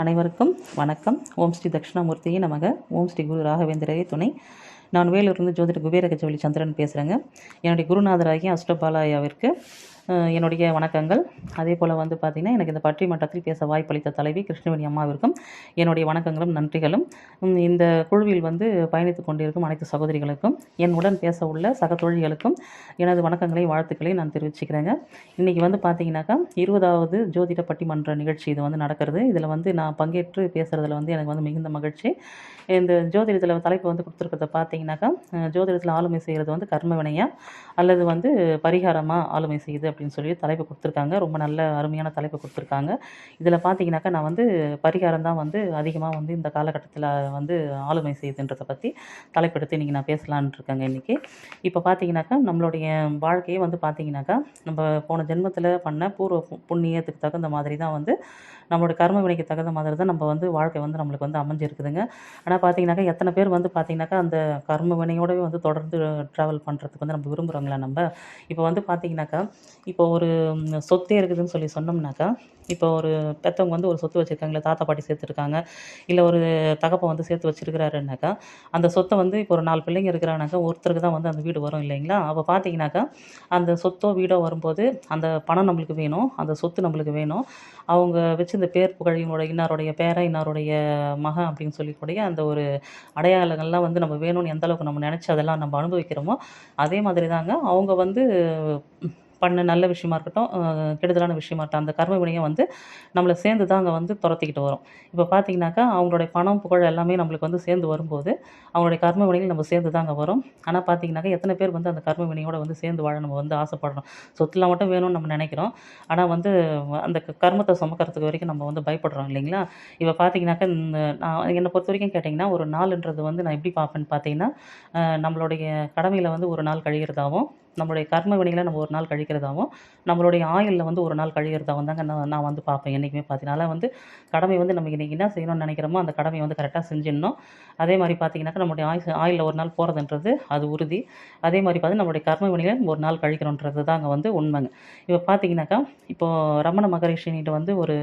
அனைவருக்கும் வணக்கம். ஓம் ஸ்ரீ தட்சிணாமூர்த்தியை நமக. ஓம் ஸ்ரீ குரு ராகவேந்திரரே துணை. நான் வேலூர்லேருந்து ஜோதிட குபேர கஜவழி சந்திரன் பேசுகிறேங்க என்னுடைய குருநாதராகிய அஷ்டபாலாயாவிற்கு என்னுடைய வணக்கங்கள். அதே போல் வந்து பார்த்திங்கன்னா எனக்கு இந்த பற்றி மட்டத்தில் பேச வாய்ப்பளித்த தலைவி கிருஷ்ணவேணி அம்மாவிற்கும் என்னுடைய வணக்கங்களும் நன்றிகளும். இந்த குழுவில் வந்து பயணித்து கொண்டிருக்கும் அனைத்து சகோதரிகளுக்கும் என் உடன் பேச உள்ள சக தொழில்களுக்கும் எனது வணக்கங்களையும் வாழ்த்துக்களையும் நான் தெரிவிச்சுக்கிறேங்க. இன்றைக்கி வந்து பார்த்தீங்கன்னாக்கா இருபதாவது ஜோதிட பட்டிமன்ற நிகழ்ச்சி இது வந்து நடக்கிறது. இதில் வந்து நான் பங்கேற்று பேசுகிறதுல வந்து எனக்கு வந்து மிகுந்த மகிழ்ச்சி. இந்த ஜோதிடத்தில் தலைப்பு வந்து கொடுத்துருக்கிறத பார்த்தீங்கன்னாக்கா ஜோதிடத்தில் ஆளுமை செய்கிறது வந்து கர்ம வினையா அல்லது வந்து பரிகாரமாக ஆளுமை செய்யுது அப்படின்னு சொல்லி தலைப்பு கொடுத்துருக்காங்க. ரொம்ப நல்ல அருமையான தலைப்பு கொடுத்துருக்காங்க. இதில் பார்த்தீங்கன்னாக்கா நான் வந்து பரிகாரம் தான் வந்து அதிகமாக வந்து இந்த காலகட்டத்தில் வந்து ஆளுமை செய்யுதுன்றதை பற்றி தலைப்பெடுத்து இன்றைக்கி நான் பேசலான்னு இருக்கேங்க இன்றைக்கி இப்போ பார்த்தீங்கன்னாக்கா நம்மளுடைய வாழ்க்கையே வந்து பார்த்தீங்கன்னாக்கா நம்ம போன ஜென்மத்தில் பண்ண பூர்வ பு- புண்ணியத்துக்கு தகுந்த மாதிரி தான் வந்து நம்மளோட கர்ம வினைக்கு தகுந்த மாதிரி தான் நம்ம வந்து வாழ்க்கை வந்து நம்மளுக்கு வந்து அமைஞ்சிருக்குதுங்க. ஆனால் பார்த்தீங்கன்னாக்கா எத்தனை பேர் வந்து பார்த்தீங்கன்னாக்கா அந்த கர்ம வினையோடவே வந்து தொடர்ந்து ட்ராவல் பண்ணுறதுக்கு வந்து நம்ம விரும்புகிறோங்களா நம்ம? இப்போ வந்து பார்த்தீங்கன்னாக்கா இப்போ ஒரு சொத்தே இருக்குதுன்னு சொல்லி சொன்னோம்னாக்கா இப்போ ஒரு பெற்றவங்க வந்து ஒரு சொத்து வச்சுருக்காங்க இல்லை தாத்தா பாட்டி சேர்த்துருக்காங்க இல்லை ஒரு தகப்பை வந்து சேர்த்து வச்சுருக்கிறாருனாக்கா அந்த சொத்தை வந்து இப்போ ஒரு நாலு பிள்ளைங்க இருக்கிறானாக்கா ஒருத்தருக்கு தான் வந்து அந்த வீடு வரும் இல்லைங்களா? அப்போ பார்த்தீங்கன்னாக்கா அந்த சொத்தோ வீடோ வரும்போது அந்த பணம் நம்மளுக்கு வேணும் அந்த சொத்து நம்மளுக்கு வேணும். அவங்க வச்சு இந்த பேர் புகழினோட இன்னாருடைய பேரை இன்னாருடைய மகன் அப்படின்னு சொல்லக்கூடிய அந்த ஒரு அடையாளங்கள்லாம் வந்து நம்ம வேணும்னு எந்த அளவுக்கு நம்ம நினச்சி அதெல்லாம் நம்ம அனுபவிக்கிறோமோ அதே மாதிரி தாங்க அவங்க வந்து பண்ண நல்ல விஷயமா இருக்கட்டும் கெடுதலான விஷயமா இருக்கட்டும் அந்த கர்ம வினையை வந்து நம்மளை சேர்ந்து தான் அங்கே வந்து துரத்திக்கிட்டு வரும். இப்போ பார்த்தீங்கன்னாக்கா அவங்களுடைய பணம் புகழ் எல்லாமே நம்மளுக்கு வந்து சேர்ந்து வரும்போது அவங்களுடைய கர்ம வினைகள் நம்ம சேர்ந்து தாங்க வரும். ஆனால் பார்த்தீங்கன்னாக்கா எத்தனை பேர் வந்து அந்த கர்ம வினையோட வந்து சேர்ந்து வாழ நம்ம வந்து ஆசைப்படுறோம் சொத்துலாம் மட்டும் வேணும்னு நம்ம நினைக்கிறோம். ஆனால் வந்து அந்த கர்மத்தை சுமக்கிறதுக்கு வரைக்கும் நம்ம வந்து பயப்படுறோம் இல்லைங்களா? இப்போ பார்த்தீங்கன்னாக்கா இந்த நான் என்னை பொறுத்த வரைக்கும் கேட்டிங்கன்னா ஒரு நாளுன்றது வந்து நான் எப்படி பார்ப்பேன்னு பார்த்தீங்கன்னா நம்மளுடைய கடமையில் வந்து ஒரு நாள் கழிகிறதாகவும் நம்மளுடைய கர்ம வினைகளை நம்ம ஒரு நாள் கழிக்கிறதாகவும் நம்மளுடைய ஆயுளில் வந்து ஒரு நாள் கழிக்கிறதாகவும் தாங்க நான் நான் வந்து பார்ப்பேன் என்றைக்குமே பார்த்தீங்கன்னா வந்து கடமை வந்து நம்ம இன்றைக்கி என்ன செய்யணும்னு நினைக்கிறோமோ அந்த கடமையை வந்து கரெக்டாக செஞ்சிடணும். அதே மாதிரி பார்த்தீங்கன்னாக்கா நம்மளுடைய ஆயுள் ஆயிலில் ஒரு நாள் போகிறதுன்றது அது உறுதி. அதே மாதிரி பார்த்து நம்மளுடைய கர்ம வினைகளை ஒரு நாள் கழிக்கிறோன்றது தாங்க வந்து உண்மைங்க. இப்போ பார்த்தீங்கன்னாக்கா இப்போது ரமண மகரிஷினிட்டு வந்து ஒரு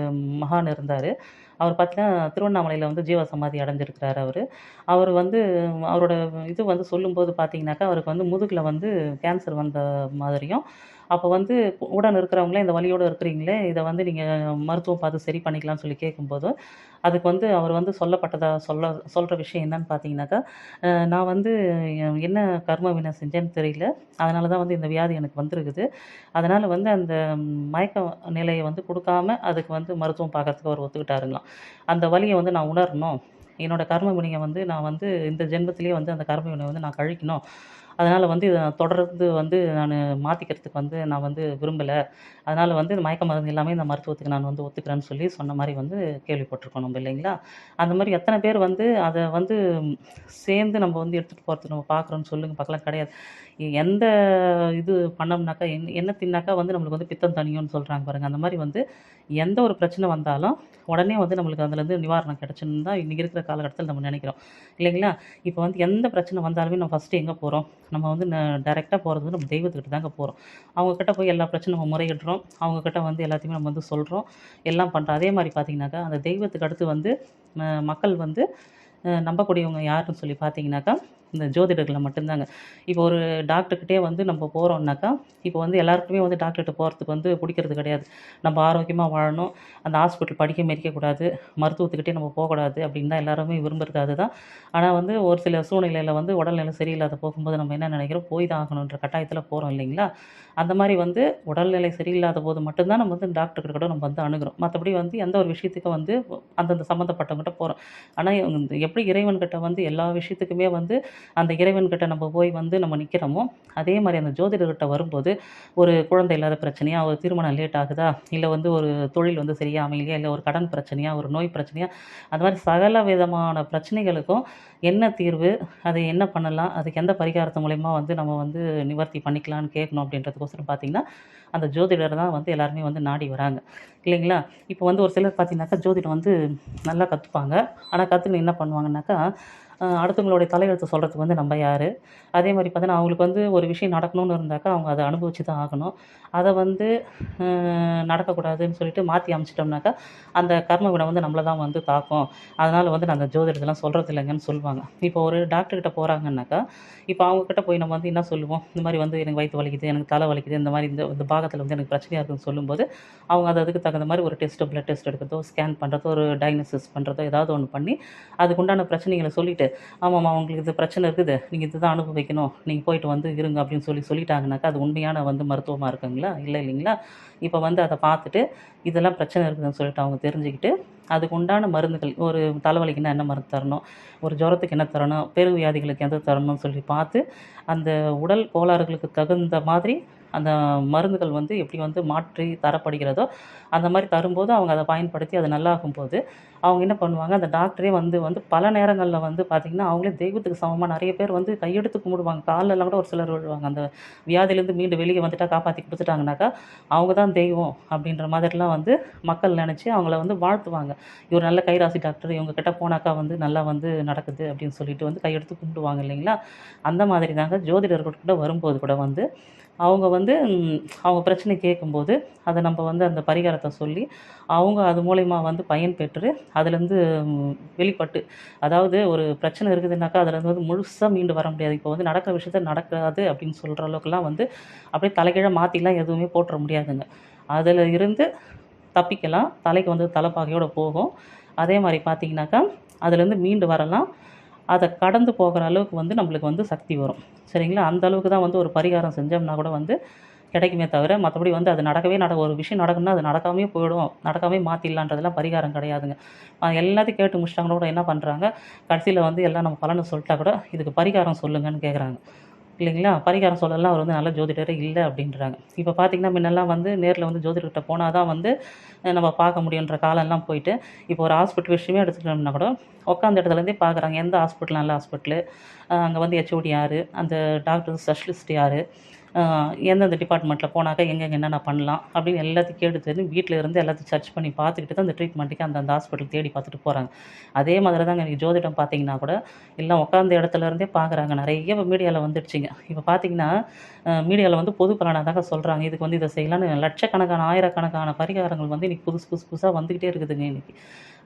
மகான் இருந்தார். அவர் பார்த்தீங்கன்னா திருவண்ணாமலையில் வந்து ஜீவ சமாதி அடைஞ்சிருக்கிறார் அவர். அவர் வந்து அவரோட இது வந்து சொல்லும்போது பார்த்தீங்கன்னாக்கா அவருக்கு வந்து முதுகில் வந்து கேன்சர் வந்த மாதிரியும் அப்போ வந்து உடன் இருக்கிறவங்களே இந்த வலியோடு இருக்கிறீங்களே இதை வந்து நீங்கள் மருத்துவம் பார்த்து சரி பண்ணிக்கலாம்னு சொல்லி கேட்கும்போது அதுக்கு வந்து அவர் வந்து சொல்லப்பட்டதாக சொல்ல சொல்கிற விஷயம் என்னன்னு பார்த்தீங்கன்னாக்கா நான் வந்து என்ன கர்ம வினை செஞ்சேன்னு தெரியல. அதனால தான் வந்து இந்த வியாதி எனக்கு வந்திருக்குது. அதனால் வந்து அந்த மயக்க நிலையை வந்து கொடுக்காம அதுக்கு வந்து மருத்துவம் பார்க்கறதுக்கு அவர் ஒத்துக்கிட்டாருங்களாம். அந்த வலியை வந்து நான் உணரணும். என்னோடய கர்ம வினையை வந்து நான் வந்து இந்த ஜென்மத்திலேயே வந்து அந்த கர்ம வினையை வந்து நான் கழிக்கணும். அதனால் வந்து இதை நான் தொடர்ந்து வந்து நான் மாற்றிக்கிறதுக்கு வந்து நான் வந்து விரும்பலை. அதனால் வந்து இந்த மயக்க மருந்து எல்லாமே இந்த மருத்துவத்துக்கு நான் வந்து ஒத்துக்கிறேன்னு சொல்லி சொன்ன மாதிரி வந்து கேள்விப்பட்டிருக்கோம் நம்ம இல்லைங்களா? அந்த மாதிரி எத்தனை பேர் வந்து அதை வந்து சேர்ந்து நம்ம வந்து எடுத்துகிட்டு போகிறதுக்கு நம்ம பார்க்குறோன்னு சொல்லுங்கள் பார்க்கலாம் கிடையாது. எந்த இது பண்ணோம்னாக்கா என்ன என்ன தின்னாக்கா வந்து நம்மளுக்கு வந்து பித்தம் தனியும்னு சொல்கிறாங்க பாருங்கள் அந்த மாதிரி வந்து எந்த ஒரு பிரச்சனை வந்தாலும் உடனே வந்து நம்மளுக்கு அதுலேருந்து நிவாரணம் கிடச்சுன்னு தான் இன்றைக்கி இருக்கிற காலகட்டத்தில் நம்ம நினைக்கிறோம். இல்லைங்களா? இப்போ வந்து எந்த பிரச்சனை வந்தாலுமே நம்ம ஃபஸ்ட்டு எங்கே போகிறோம் நம்ம வந்து டைரெக்டாக போகிறது வந்து நம்ம தெய்வத்துக்கிட்ட தாங்க போகிறோம் அவங்கக்கிட்ட போய் எல்லா பிரச்சனையும் நம்ம முறையிடுறோம். அவங்கக்கிட்ட வந்து எல்லாத்தையுமே நம்ம வந்து சொல்கிறோம் எல்லாம் பண்ணுறோம் அதே மாதிரி பார்த்திங்கனாக்கா அந்த தெய்வத்துக்கு அடுத்து வந்து மக்கள் வந்து நம்பக்கூடியவங்க யாருன்னு சொல்லி பார்த்தீங்கன்னாக்கா இந்த ஜோதிடர்களை மட்டும்தாங்க. இப்போ ஒரு டாக்டர்கிட்டே வந்து நம்ம போகிறோம்னாக்கா இப்போ வந்து எல்லாருக்குமே வந்து டாக்டர்கிட்ட போகிறதுக்கு வந்து பிடிக்கிறது கிடையாது. நம்ம ஆரோக்கியமாக வாழணும் அந்த ஹாஸ்பிட்டல் படிக்க மெரிக்கக்கூடாது மருத்துவத்துக்கிட்டே நம்ம போகக்கூடாது அப்படின்னு தான் எல்லாருமே விரும்புறது அதுதான். ஆனால் வந்து ஒரு சில சூழ்நிலையில் வந்து உடல்நிலை சரியில்லாத போகும்போது நம்ம என்ன நினைக்கிறோம்? போய் தான் ஆகணுன்ற கட்டாயத்தில் போகிறோம் இல்லைங்களா? அந்த மாதிரி வந்து உடல்நிலை சரியில்லாத போது மட்டும்தான் நம்ம வந்து டாக்டர்கிட்ட கூட நம்ம வந்து அணுகிறோம். மற்றபடி வந்து எந்த ஒரு விஷயத்துக்கும் வந்து அந்தந்த சம்மந்தப்பட்டவங்ககிட்ட போகிறோம் ஆனால் எப்படி இறைவன்கிட்ட வந்து எல்லா விஷயத்துக்குமே வந்து அந்த இறைவன்கிட்ட நம்ம போய் வந்து நம்ம நிற்கிறோமோ அதே மாதிரி அந்த ஜோதிடர்கிட்ட வரும்போது ஒரு குழந்தை இல்லாத பிரச்சனையாக ஒரு திருமணம் லேட் ஆகுதா இல்லை வந்து ஒரு தொழில் வந்து சரியா அமையலையா இல்லை ஒரு கடன் பிரச்சனையா ஒரு நோய் பிரச்சனையா அந்த மாதிரி சகல விதமான பிரச்சனைகளுக்கும் என்ன தீர்வு அது என்ன பண்ணலாம் அதுக்கு எந்த பரிகாரத்து மூலயமா வந்து நம்ம வந்து நிவர்த்தி பண்ணிக்கலாம்னு கேட்கணும் அப்படின்றதுக்கோசரம் பார்த்தீங்கன்னா அந்த ஜோதிடர் தான் வந்து எல்லாருமே வந்து நாடி வராங்க. இல்லைங்களா? இப்போ வந்து ஒரு சிலர் பார்த்தீங்கன்னாக்கா ஜோதிடம் வந்து நல்லா கற்றுப்பாங்க ஆனால் கற்றுக்கின்னு என்ன பண்ணுவாங்கன்னாக்கா அடுத்தவங்களுடைய தலையெழுத்து சொல்கிறதுக்கு வந்து நம்ம யார்? அதே மாதிரி பார்த்தீங்கன்னா அவங்களுக்கு வந்து ஒரு விஷயம் நடக்கணும்னு இருந்தாக்கா அவங்க அதை அனுபவிச்சு தான் ஆகணும். அதை வந்து நடக்கக்கூடாதுன்னு சொல்லிட்டு மாற்றி அமைச்சிட்டோம்னாக்கா அந்த கர்ம வினை வந்து நம்மளை தான் வந்து தாக்கும். அதனால் வந்து நான் அந்த ஜோதிடத்தெல்லாம் சொல்கிறது இல்லைங்கன்னு சொல்லுவாங்க. இப்போ ஒரு டாக்டர்கிட்ட போகிறாங்கன்னாக்கா இப்போ அவங்கக்கிட்ட போய் நம்ம வந்து என்ன சொல்லுவோம்? இந்த மாதிரி வந்து எனக்கு வயிற்று வலிக்குது எனக்கு தலை வலிக்குது இந்த மாதிரி இந்த இந்த பாகத்தில் வந்து எனக்கு பிரச்சனையாக இருக்குன்னு சொல்லும்போது அவங்க அது அதுக்கு தகுந்த மாதிரி ஒரு டெஸ்ட்டு ப்ளட் டெஸ்ட் எடுக்கிறதோ ஸ்கேன் பண்ணுறதோ ஒரு டயக்னோசிஸ் பண்ணுறதோ ஏதாவது ஒன்று பண்ணி அதுக்குண்டான பிரச்சனைகளை சொல்லிவிட்டு ஆமாம்மா உங்களுக்கு இது பிரச்சனை இருக்குது. நீங்கள் இதுதான் அனுபவிக்கணும். நீங்கள் போயிட்டு வந்து இருங்க அப்படின்னு சொல்லி சொல்லிட்டாங்கனாக்கா அது உண்மையான வந்து மருத்துவமாக இருக்குங்களா? இல்லை இல்லைங்களா? இப்போ வந்து அதை பார்த்துட்டு இதெல்லாம் பிரச்சனை இருக்குதுன்னு சொல்லிட்டு அவங்க தெரிஞ்சுக்கிட்டு அதுக்கு உண்டான மருந்துகள் ஒரு தலைவலிக்குன்னா என்ன மருந்து தரணும்? ஒரு ஜுரத்துக்கு என்ன தரணும்? பெருவியாதிகளுக்கு எந்த தரணும்னு சொல்லி பார்த்து அந்த உடல் கோளாறுகளுக்கு தகுந்த மாதிரி அந்த மருந்துகள் வந்து எப்படி வந்து மாற்றி தரப்படுகிறதோ அந்த மாதிரி தரும்போது அவங்க அதை பயன்படுத்தி அது நல்லாகும் போது அவங்க என்ன பண்ணுவாங்க அந்த டாக்டரே வந்து வந்து பல நேரங்களில் வந்து பார்த்திங்கன்னா அவங்களே தெய்வத்துக்கு சமமாக நிறைய பேர் வந்து கையெடுத்து கும்பிடுவாங்க. காலெல்லாம் கூட ஒரு சிலர் விழுவாங்க அந்த வியாதியிலேருந்து மீண்டு வெளியே வந்துட்டால் காப்பாற்றி கொடுத்துட்டாங்கனாக்கா அவங்க தான் தெய்வம் அப்படின்ற மாதிரிலாம் வந்து மக்கள் நினச்சி அவங்கள வந்து வாழ்த்துவாங்க. இவர் நல்ல கைராசி டாக்டர் இவங்க கிட்ட போனாக்கா வந்து நல்லா வந்து நடக்குது அப்படின்னு சொல்லிட்டு வந்து கையெடுத்து கும்பிடுவாங்க இல்லைங்களா? அந்த மாதிரி தாங்க ஜோதிடர்கள் கூட வரும்போது கூட வந்து அவங்க வந்து அவங்க பிரச்சனை கேட்கும்போது அதை நம்ம வந்து அந்த பரிகாரத்தை சொல்லி அவங்க அது மூலயமா வந்து பயன் பெற்று அதுலேருந்து வெளிப்பட்டு அதாவது ஒரு பிரச்சனை இருக்குதுன்னாக்கா அதுலேருந்து வந்து முழுசாக மீண்டு வர முடியாது. இப்போ வந்து நடக்கிற விஷயத்த நடக்காது அப்படின்னு சொல்கிற அளவுக்குலாம் வந்து அப்படியே தலைகீழ மாற்றிலாம் எதுவுமே போட்டுற முடியாதுங்க. அதில் இருந்து தப்பிக்கலாம். தலைக்கு வந்து தலைப்பாகையோடு போகும். அதே மாதிரி பார்த்தீங்கன்னாக்கா அதுலேருந்து மீண்டு வரலாம். அதை கடந்து போகிற அளவுக்கு வந்து நம்மளுக்கு வந்து சக்தி வரும். சரிங்களா? அந்த அளவுக்கு தான் வந்து ஒரு பரிகாரம் செஞ்சோம்னா கூட வந்து கிடைக்குமே தவிர மற்றபடி வந்து அது நடக்கவே நட ஒரு விஷயம் நடக்கணும்னா அது நடக்காமே போயிடும். நடக்காமே மாற்றிடலான்றதுலாம் பரிகாரம் கிடையாதுங்க. எல்லாத்தையும் கேட்டு முடிச்சிட்டாங்கன்னா கூட என்ன பண்ணுறாங்க கடைசியில் வந்து எல்லாம் நம்ம பலனை சொல்லிட்டா கூட இதுக்கு பரிகாரம் சொல்லுங்கன்னு கேட்குறாங்க இல்லைங்களா? பரிகாரம் சொல்லலாம். அவர் வந்து நல்ல ஜோதிடரே இல்லை அப்படின்றாங்க. இப்போ பார்த்தீங்கன்னா முன்னெல்லாம் வந்து நேரில் வந்து ஜோதிடர்கிட்ட போனால் தான் வந்து நம்ம பார்க்க முடியுன்ற காலம்லாம் போயிட்டு இப்போ ஒரு ஹாஸ்பிட்டல் விஷயமே எடுத்துக்கிட்டோம்னா கூட உட்காந்த இடத்துலேருந்தே பார்க்குறாங்க எந்த ஹாஸ்பிட்டல் நல்ல ஹாஸ்பிட்டலு அங்கே வந்து ஹெச்ஓடி யார்? அந்த டாக்டர் ஸ்பெஷலிஸ்ட் யார்? எந்தெந்த டிபார்ட்மெண்ட்டில் போனாக்கா எங்கெங்கே என்னென்ன பண்ணலாம் அப்படின்னு எல்லாத்தையும் கேட்டு தெரிஞ்சு வீட்டில் இருந்து எல்லாத்தையும் சர்ச் பண்ணி பார்த்துக்கிட்டு தான் அந்த ட்ரீட்மெண்ட்டுக்கு அந்த அந்த ஹாஸ்பிட்டல் தேடி பார்த்துட்டு போகிறாங்க அதே மாதிரி தாங்க இன்றைக்கி ஜோதிடம் பார்த்தீங்கன்னா கூட எல்லாம் உட்காந்த இடத்துல இருந்தே பார்க்குறாங்க. நிறைய இப்போ மீடியாவில் வந்துடுச்சுங்க. இப்போ பார்த்தீங்கன்னா மீடியாவில் வந்து பொது பலனாக தாங்க சொல்கிறாங்க இதுக்கு வந்து இதை செய்யலாம்னு லட்சக்கணக்கான ஆயிரக்கணக்கான பரிகாரங்கள் வந்து இன்றைக்கி புதுசு புதுசு புதுசாக வந்துக்கிட்டே இருக்குதுங்க இன்றைக்கி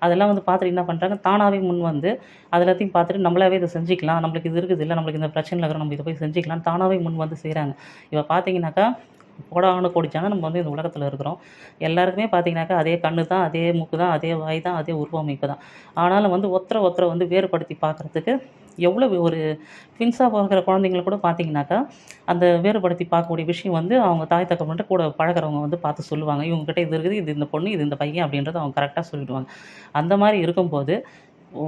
அதெல்லாம் வந்து பார்த்துட்டு என்ன பண்ணுறாங்க தானாகவே முன் வந்து அது எல்லாத்தையும் பார்த்துட்டு நம்மளாவே இதை செஞ்சுக்கலாம். நம்மளுக்கு இது இருக்குது இல்லை நம்மளுக்கு இந்த பிரச்சனை இருக்கிற நம்ம இதை போய் செஞ்சுக்கலாம் தானாகவே முன் வந்து செய்கிறாங்க இப்போ பார்த்தீங்கன்னாக்கா கோடானு கோடிச்சான நம்ம வந்து இந்த உலகத்தில் இருக்கிறோம். எல்லாருக்குமே பார்த்தீங்கன்னாக்கா அதே கண்ணு தான் அதே மூக்கு தான் அதே வாய் தான் அதே உருவமைப்பு தான். ஆனாலும் வந்து ஒத்தரை ஒத்தரை வந்து வேறுபடுத்தி பார்க்குறதுக்கு எவ்வளோ ஒரு ட்வின்ஸாக பிறக்கிற குழந்தைங்கள கூட பார்த்தீங்கன்னாக்கா அந்த வேறுபடுத்தி பார்க்கக்கூடிய விஷயம் வந்து அவங்க தாய் தகப்பன்ட்டு கூட பழகிறவங்க வந்து பார்த்து சொல்லுவாங்க. இவங்ககிட்ட இது இருக்குது இது இந்த பொண்ணு இது இந்த பையன் அப்படின்றத அவங்க கரெக்டாக சொல்லிடுவாங்க. அந்த மாதிரி இருக்கும்போது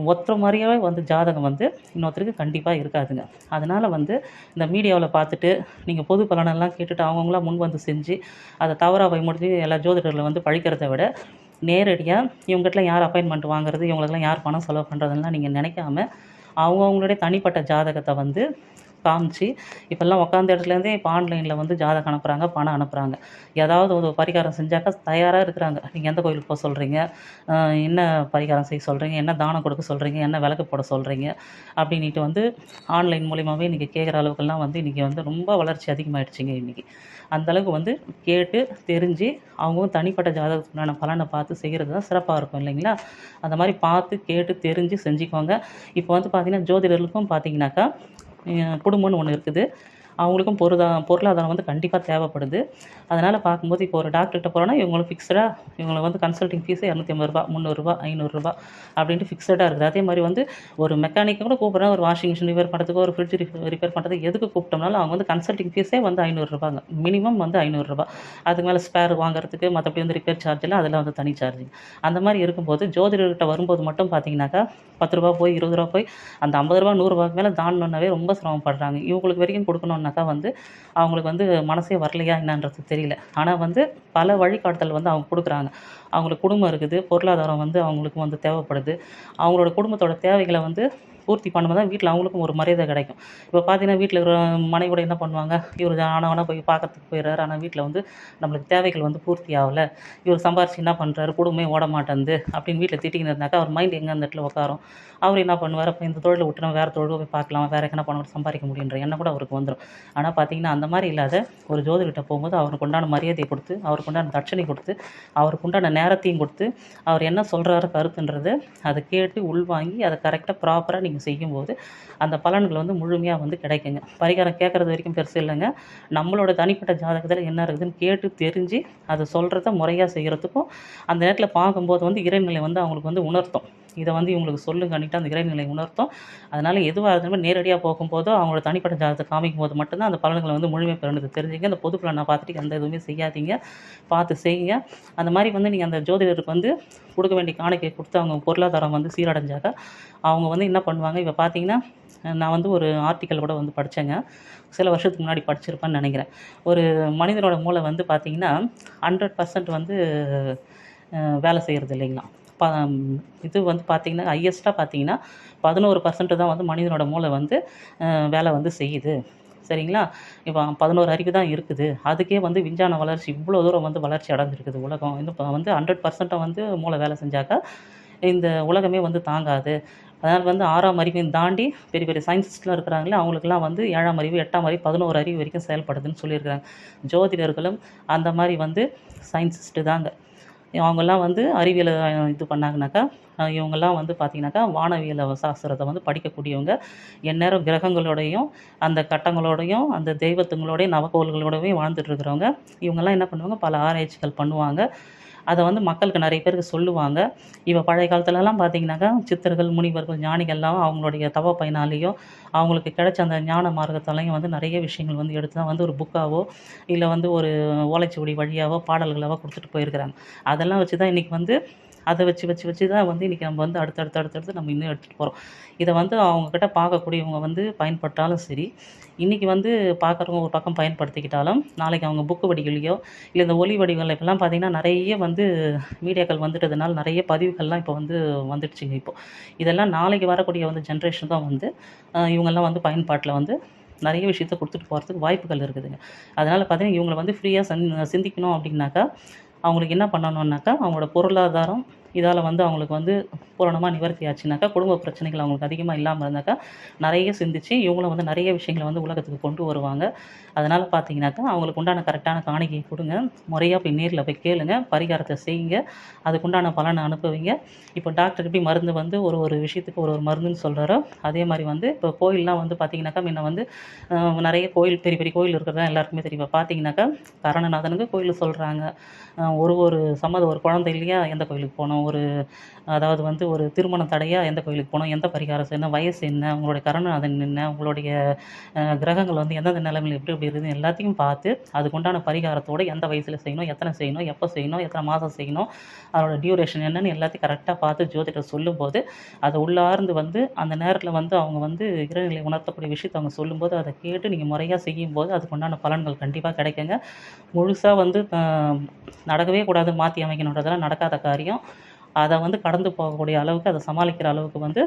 ஒருத்தர் மாதிரியாவே வந்து ஜாதகம் வந்து இன்னொருத்தருக்கு கண்டிப்பாக இருக்காதுங்க. அதனால் வந்து இந்த மீடியாவில் பார்த்துட்டு நீங்கள் பொது பலனெல்லாம் கேட்டுட்டு அவங்கவுங்களாம் முன் வந்து செஞ்சு அதை தவறாக போய் முடிஞ்சு எல்லா ஜோதிடர்களை வந்து பழிக்கிறத விட நேரடியாக இவங்ககிட்டலாம் யார் அப்பாயின்மெண்ட் வாங்குறது இவங்களுக்கெல்லாம் யார் பணம் செலவு பண்ணுறதுலாம் நீங்கள் நினைக்காம அவங்கவுங்களுடைய தனிப்பட்ட ஜாதகத்தை வந்து காமிச்சு இப்போல்லாம் உட்காந்த இடத்துலேருந்தே இப்போ ஆன்லைனில் வந்து ஜாதகம் அனுப்புகிறாங்க பணம் அனுப்புகிறாங்க ஏதாவது ஒரு பரிகாரம் செஞ்சாக்கா தயாராக இருக்கிறாங்க. நீங்கள் எந்த கோயிலுக்கு போக சொல்கிறீங்க என்ன பரிகாரம் செய்ய சொல்கிறீங்க என்ன தானம் கொடுக்க சொல்கிறீங்க என்ன விளக்கு போட சொல்கிறீங்க அப்படின்ட்டு வந்து ஆன்லைன் மூலியமாகவே இன்றைக்கி கேட்குற அளவுக்கெல்லாம் வந்து இன்றைக்கி வந்து ரொம்ப வளர்ச்சி அதிகமாகிடுச்சிங்க இன்றைக்கி அந்தளவுக்கு வந்து கேட்டு தெரிஞ்சு அவங்களும் தனிப்பட்ட ஜாதகத்துக்குண்டான பலனை பார்த்து செய்கிறது தான் சிறப்பாக இருக்கும் இல்லைங்களா? அந்த மாதிரி பார்த்து கேட்டு தெரிஞ்சு செஞ்சுக்கோங்க. இப்போ வந்து பார்த்திங்கன்னா ஜோதிடர்களுக்கும் பார்த்தீங்கன்னாக்கா குடும்பம்னு ஒன்று இருக்குது. அவங்களுக்கும் பொருதா பொருளாதாரம் வந்து கண்டிப்பாக தேவைப்படுது. அதனால் பார்க்கும்போது இப்போ ஒரு டாக்டர்கிட்ட போகிறோன்னா இவங்களுக்கு ஃபிக்ஸ்டாக இவங்களை வந்து கன்சல்டிங் ஃபீஸே இரநூத்தி ஐம்பது ரூபா முந்நூறுரூவா ஐநூறுரூவா அப்படின்ட்டு ஃபிக்ஸடாக இருக்குது. அதே மாதிரி வந்து ஒரு மெக்கானிக்கை கூட கூப்பிட்றேன் ஒரு வாஷிங் மிஷின் ரிப்பேர் பண்ணுறதுக்கு ஒரு ஃப்ரிட்ஜ் ரிப்பேர் பண்ணுறதுக்கு எதுக்கு கூப்பிட்டோம்னாலும் அவங்க வந்து கன்சல்டிங் ஃபீஸே வந்து ஐநூறுரூபாங்க மினிமம் வந்து ஐநூறுரூபா அதுக்கு மேலே ஸ்பேர் வாங்குறதுக்கு மற்றபடி வந்து ரிப்பேர் சார்ஜெல்லாம் அதெல்லாம் வந்து தனி சார்ஜ் அந்த மாதிரி இருக்கும்போது ஜோதிடர்கிட்ட வரும்போது மட்டும் பார்த்தீங்கன்னாக்கா பத்து ரூபா போய் இருபது ரூபா போய் அந்த ஐம்பது ரூபா நூறுரூவாக்கு மேலே தாண்டணுன்னாவே ரொம்ப சிரமப்படுறாங்க. இவங்களுக்கு வரைக்கும் கொடுக்கணும் தான் வந்து அவங்களுக்கு வந்து மனசே வரலையா என்னன்றது தெரியல. ஆனால் வந்து பல வழிகாட்டுதல் வந்து அவங்க கொடுக்குறாங்க. அவங்களுக்கு குடும்பம் இருக்குது பொருளாதாரம் வந்து அவங்களுக்கு வந்து தேவைப்படுது. அவங்களோட குடும்பத்தோட தேவைகளை வந்து பூர்த்தி பண்ணும்போது தான் வீட்டில் அவங்களுக்கும் ஒரு மரியாதை கிடைக்கும். இப்போ பார்த்தீங்கன்னா வீட்டில் இருக்கிற மனைவியோட என்ன பண்ணுவாங்க? இவர் ஆனவனா போய் பார்க்கறதுக்கு போயிடுறாரு. ஆனால் வீட்டில் வந்து நம்மளுக்கு தேவைகள் வந்து பூர்த்தி ஆகலை. இவர் சம்பாரிச்சு என்ன பண்ணுறாரு குடும்பமே ஓட மாட்டேங்குது அப்படின்னு வீட்டில் திட்டிக்கின்னு இருந்தாக்கா அவர் மைண்ட் எங்கே அந்த இடத்துல உட்காரும் அவர் என்ன பண்ணுவார்? அப்போ இந்த தொழிலை விட்டு நம்ம வேறு தொழில் போய் பார்க்கலாம். வேறு என்ன பண்ண சம்பாதிக்க முடியுன்ற எண்ணம் கூட அவருக்கு வந்துடும் ஆனால் பார்த்தீங்கன்னா அந்த மாதிரி இல்லாத ஒரு ஜோதிகிட்ட போகும்போது அவருக்கு உண்டான மரியாதையை கொடுத்து அவருக்கு உண்டான தட்சணை கொடுத்து அவருக்கு உண்டான நேரத்தையும் கொடுத்து அவர் என்ன சொல்கிறாரு கருத்துன்றது அதை கேட்டு உள்வாங்கி அதை கரெக்டாக ப்ராப்பராக நீங்கள் செய்யும்போது அந்த பலன்கள் வந்து முழுமையாக வந்து கிடைக்குங்க. பரிகாரம் கேட்குறது வரைக்கும் பெருசு இல்லைங்க. நம்மளோட தனிப்பட்ட ஜாதகத்தில் என்ன இருக்குதுன்னு கேட்டு தெரிஞ்சு அதை சொல்கிறத முறையாக செய்கிறதுக்கும் அந்த நேரத்தில் பார்க்கும்போது வந்து இறைநிலை வந்து அவங்களுக்கு வந்து உணர்த்தும். இதை வந்து இவங்களுக்கு சொல்லுங்கன்னிட்டு அந்த இறைநிலை உணர்த்தும். அதனால் எதுவாக இருந்தாலும் நேரடியாக போகும்போதோ அவங்களோட தனிப்பட்ட ஜாதகத்தை காமிக்கும் போது மட்டும்தான் அந்த பலன்களை வந்து முழுமை பெறணுது தெரிஞ்சுங்க. அந்த பொது பலனை பார்த்துட்டு எந்த எதுவுமே செய்யாதீங்க. பார்த்து செய்யுங்க. அந்த மாதிரி வந்து நீங்கள் அந்த ஜோதிடருக்கு வந்து கொடுக்க வேண்டிய காணிக்கை கொடுத்து அவங்க பொருளாதாரம் வந்து சீரடைஞ்சாக்க அவங்க வந்து என்ன பண்ணுவாங்க இப்போ பார்த்தீங்கன்னா நான் வந்து ஒரு ஆர்டிக்கல் கூட வந்து படித்தேங்க சில வருஷத்துக்கு முன்னாடி படிச்சிருப்பேன்னு நினைக்கிறேன். ஒரு மனிதனோட மூளை வந்து பார்த்திங்கன்னா ஹண்ட்ரட் பர்சன்ட் வந்து வேலை செய்கிறது இல்லைங்களா? ப இது வந்து பார்த்திங்கன்னா ஹையஸ்ட்டாக பார்த்தீங்கன்னா பதினோரு பர்சன்ட் தான் வந்து மனிதனோட மூளை வந்து வேலை வந்து செய்யுது. சரிங்களா? இப்போ பதினோரு அறிவு தான் இருக்குது. அதுக்கே வந்து விஞ்ஞான வளர்ச்சி இவ்வளோ தூரம் வந்து வளர்ச்சி அடைஞ்சிருக்குது உலகம். இன்னும் இப்போ வந்து ஹண்ட்ரட் பர்சன்ட்டை வந்து மூளை வேலை செஞ்சாக்கா இந்த உலகமே வந்து தாங்காது. அதனால் வந்து ஆறாம் அறிவையும் தாண்டி பெரிய பெரிய சயின்டிஸ்ட்லாம் இருக்கிறாங்களே அவங்களுக்குலாம் வந்து ஏழாம் அறிவு எட்டாம் அறிவு பதினோரு அறிவு வரைக்கும் செயல்படுதுன்னு சொல்லியிருக்காங்க ஜோதிடர்களும் அந்த மாதிரி வந்து சயின்டிஸ்ட்டு தாங்க. அவங்கெல்லாம் வந்து அறிவியலை இது பண்ணாங்கனாக்கா இவங்கெல்லாம் வந்து பார்த்திங்கனாக்கா வானவியல் சாஸ்திரத்தை வந்து படிக்கக்கூடியவங்க. எந்நேரம் கிரகங்களோடையும் அந்த கட்டங்களோடையும் அந்த தெய்வத்துங்களோடையும் நவக்கோள்களோடவே வாழ்ந்துட்டு இருக்கிறவங்க. இவங்கெல்லாம் என்ன பண்ணுவாங்க? பல ஆராய்ச்சிகள் பண்ணுவாங்க. அதை வந்து மக்களுக்கு நிறைய பேருக்கு சொல்லுவாங்க. இப்போ பழைய காலத்துலலாம் பார்த்தீங்கன்னாக்கா சித்தர்கள் முனிவர்கள் ஞானிகள்லாம் அவங்களுடைய தவ பயனாலேயோ அவங்களுக்கு கிடைச்ச அந்த ஞான மார்க்கத்தாலையும் வந்து நிறைய விஷயங்கள் வந்து எடுத்து தான் வந்து ஒரு புக்காவோ இல்லை வந்து ஒரு ஓலைச்சுவடி வழியாவோ பாடல்களாவோ கொடுத்துட்டு போயிருக்கிறாங்க. அதெல்லாம் வச்சு தான் இன்றைக்கி வந்து அதை வச்சு வச்சு வச்சு தான் வந்து இன்றைக்கி நம்ம வந்து அடுத்தடுத்து அடுத்தடுத்து நம்ம இன்னும் எடுத்துகிட்டு போகிறோம் இதை வந்து அவங்கக்கிட்ட பார்க்கக்கூடியவங்க வந்து பயன்பட்டாலும் சரி இன்றைக்கி வந்து பார்க்குறவங்க ஒரு பக்கம் பயன்படுத்திக்கிட்டாலும் நாளைக்கு அவங்க புக்கு வடிகளையோ இல்லை இந்த ஒலி வடிவங்கள் இப்போல்லாம் பார்த்தீங்கன்னா நிறைய வந்து மீடியாக்கள் வந்துட்டதுனால நிறைய பதிவுகள்லாம் இப்போ வந்து வந்துடுச்சுங்க இப்போ. இதெல்லாம் நாளைக்கு வரக்கூடிய வந்து ஜென்ரேஷன் தான் வந்து இவங்கெல்லாம் வந்து பயன்பாட்டில் வந்து நிறைய விஷயத்த கொடுத்துட்டு போகிறதுக்கு வாய்ப்புகள் இருக்குதுங்க. அதனால் பார்த்தீங்கன்னா இவங்களை வந்து ஃப்ரீயாக சந் சிந்திக்கணும் அப்படின்னாக்கா அவங்களுக்கு என்ன பண்ணணுன்னாக்கா அவங்களோட பொருளாதாரம் இதால் வந்து அவங்களுக்கு வந்து பூரணமாக நிவர்த்தி ஆச்சுனாக்கா குடும்ப பிரச்சனைகள் அவங்களுக்கு அதிகமாக இல்லாமல் இருந்தாக்கா நிறைய சிந்திச்சு இவங்களும் வந்து நிறைய விஷயங்களை வந்து உலகத்துக்கு கொண்டு வருவாங்க. அதனால் பார்த்தீங்கன்னாக்கா அவங்களுக்கு உண்டான கரெக்டான காணிக்கையை கொடுங்க. முறையாக போய் நேரில் போய் கேளுங்க. பரிகாரத்தை செய்யுங்க. அதுக்குண்டான பலனை அனுப்புவீங்க. இப்போ டாக்டர் எப்படி மருந்து வந்து ஒரு ஒரு விஷயத்துக்கு ஒரு ஒரு மருந்துன்னு சொல்கிறாரோ அதே மாதிரி வந்து இப்போ கோயிலெலாம் வந்து பார்த்தீங்கன்னாக்கா முன்ன வந்து நிறைய கோயில் பெரிய பெரிய கோயில் இருக்கிறதா எல்லாருக்குமே தெரியும். இப்போ பார்த்தீங்கன்னாக்கா கரணநாதனுக்கு கோயில் சொல்கிறாங்க ஒரு ஒரு சம்மதம் ஒரு குழந்தை இல்லையா எந்த கோயிலுக்கு போனோம் ஒரு அதாவது வந்து ஒரு திருமணம் தடையாக எந்த கோயிலுக்கு போகணும் எந்த பரிகாரம் செய்யணும் வயசு என்ன உங்களுடைய கரணநாதன் என்ன உங்களுடைய கிரகங்கள் வந்து எந்தெந்த நிலைமையில் எப்படி எப்படி இருக்குது எல்லாத்தையும் பார்த்து அதுக்குண்டான பரிகாரத்தோடு எந்த வயசில் செய்யணும் எத்தனை செய்யணும் எப்போ செய்யணும் எத்தனை மாதம் செய்யணும் அதோட டியூரேஷன் என்னென்னு எல்லாத்தையும் கரெக்டாக பார்த்து ஜோதிடர் சொல்லும்போது அதை உள்ளார்ந்து வந்து அந்த நேரத்தில் வந்து அவங்க வந்து இறைநிலை உணர்த்தக்கூடிய விஷயத்தை அவங்க சொல்லும்போது அதை கேட்டு நீங்கள் முறையாக செய்யும்போது அதுக்குண்டான பலன்கள் கண்டிப்பாக கிடைக்குங்க. முழுசாக வந்து நடக்கவே கூடாது மாற்றி அமைக்கணுன்றதெல்லாம் நடக்காத காரியம். அதை வந்து கடந்து போகக்கூடிய அளவுக்கு அதை சமாளிக்கிற அளவுக்கு வந்து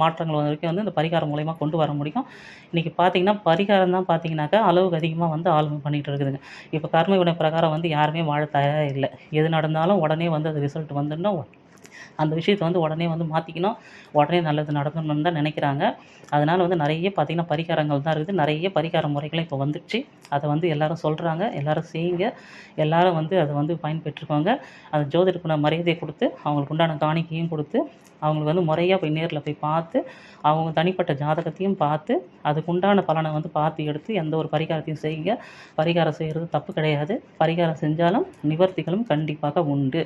மாற்றங்கள் வரைக்கும் வந்து இந்த பரிகாரம் மூலயமா கொண்டு வர முடியும். இன்றைக்கி பார்த்தீங்கன்னா பரிகாரம் தான் பார்த்தீங்கனாக்கா அளவுக்கு அதிகமாக வந்து ஆளுமை பண்ணிகிட்டு இருக்குதுங்க. இப்போ கர்ம வினை பிரகாரம் வந்து யாருமே வாழ தயாராக இல்லை. எது நடந்தாலும் உடனே வந்து அது ரிசல்ட் வந்துடணும். அந்த விஷயத்தை வந்து உடனே வந்து மாற்றிக்கணும் உடனே நல்லது நடக்கணும்னு தான் நினைக்கிறாங்க. அதனால் வந்து நிறைய பார்த்திங்கன்னா பரிகாரங்கள் தான் இருக்குது. நிறைய பரிகார முறைகளும் இப்போ வந்துடுச்சு. அதை வந்து எல்லாரும் சொல்கிறாங்க எல்லாரும் செய்யுங்க. எல்லாரும் வந்து அதை வந்து பயன்பெற்றுக்கோங்க. அந்த ஜோதிடருக்குள்ள மரியாதையை கொடுத்து அவங்களுக்கு உண்டான காணிக்கையும் கொடுத்து அவங்களுக்கு வந்து முறையாக போய் நேரில் போய் பார்த்து அவங்க தனிப்பட்ட ஜாதகத்தையும் பார்த்து அதுக்குண்டான பலனை வந்து பார்த்து எடுத்து எந்த ஒரு பரிகாரத்தையும் செய்யுங்க. பரிகாரம் செய்கிறது தப்பு கிடையாது. பரிகாரம் செஞ்சாலும் நிவர்த்திகளும் கண்டிப்பாக உண்டு.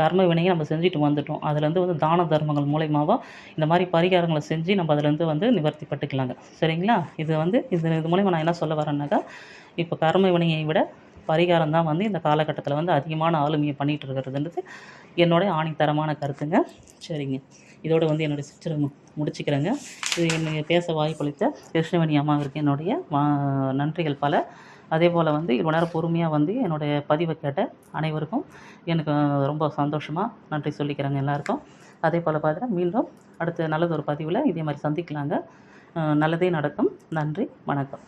கர்ம வினையை நம்ம செஞ்சுட்டு வந்துட்டோம் அதுலேருந்து வந்து தான தர்மங்கள் மூலயமாவோ இந்த மாதிரி பரிகாரங்களை செஞ்சு நம்ம அதுலேருந்து வந்து நிவர்த்தி பட்டுக்கலாங்க. சரிங்களா? இது வந்து இது இது மூலயமா நான் என்ன சொல்ல வரேன்னாக்கா இப்போ கர்ம வினையை விட பரிகாரம் தான் வந்து இந்த காலகட்டத்தில் வந்து அதிகமான ஆளுமையை பண்ணிகிட்டு இருக்கிறதுன்றது என்னுடைய ஆணித்தரமான கருத்துங்க. சரிங்க. இதோடு வந்து என்னுடைய சிஸ்டரை முடிச்சுக்கிறேங்க. இது என்னை பேச வாய்ப்பளித்த கிருஷ்ணவேணி அம்மாவிற்கு என்னுடைய மா நன்றிகள் பல. அதே போல் வந்து இவ்வளோ நேரம் பொறுமையாக வந்து என்னுடைய பதிவை கேட்ட அனைவருக்கும் எனக்கு ரொம்ப சந்தோஷமாக நன்றி சொல்லிக்கிறேங்க எல்லாருக்கும். அதே போல் பார்த்தீங்கன்னா மீண்டும் அடுத்த நல்லது ஒரு பதிவில் இதே மாதிரி சந்திக்கலாங்க. நல்லதே நடக்கும். நன்றி வணக்கம்.